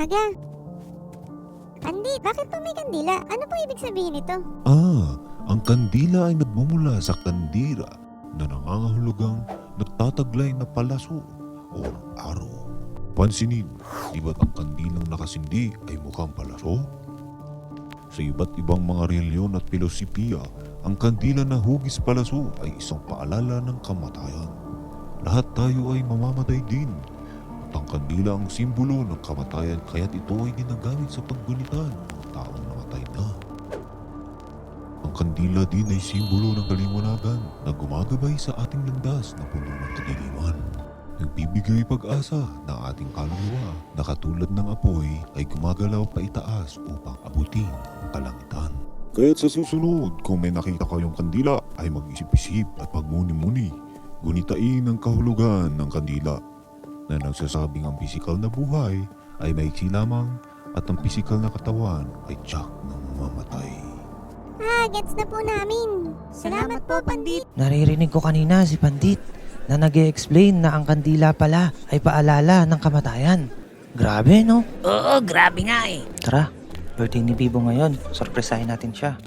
talaga. Pandit, bakit po may kandila? Ano po ibig sabihin nito? Ah, ang kandila ay nagmumula sa kandira na nangangahulugang nagtataglay na palaso o araw. Pansinin, di ba't ang kandilang nakasindi ay mukhang palaso? Sa iba't ibang mga reliyon at filosofiya, ang kandila na hugis palaso ay isang paalala ng kamatayan. Lahat tayo ay mamamatay din. Kandila ang simbolo ng kamatayan kaya't ito ay ginagamit sa paggulitan ng taong namatay na. Ang kandila din ay simbolo ng kaliwanagan na gumagabay sa ating landas na puno ng kadiliman. Nagbibigay pag-asa na ating kaluluwa na katulad ng apoy ay gumagalaw pa itaas upang abutin ang kalangitan. Kaya't sa susunod, kung may nakita kayong kandila ay mag-isip-isip at magmuni-muni. Gunitain ang kahulugan ng kandila na nagsasabing ang pisikal na buhay ay maiksi lamang at ang pisikal na katawan ay tiyak ng mamamatay. Ah, gets na po namin. Salamat, po, Pandit. Naririnig ko kanina si Pandit na nag explain na ang kandila pala ay paalala ng kamatayan. Grabe, no? Oo, grabe nga eh. Tara, birthday ni Bibo ngayon. Sorpresahin natin siya.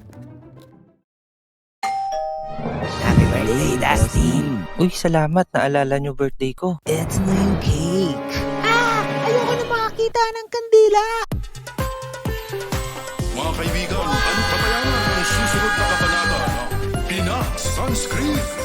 Happy birthday, Dustin. Uy, salamat. Naalala niyo birthday ko. It's na yung cake. Ah! Ayoko na makakita ng kandila! Mga kaibigan, ang tabayan ng susunod na kabanata ng Pina Sunscreen.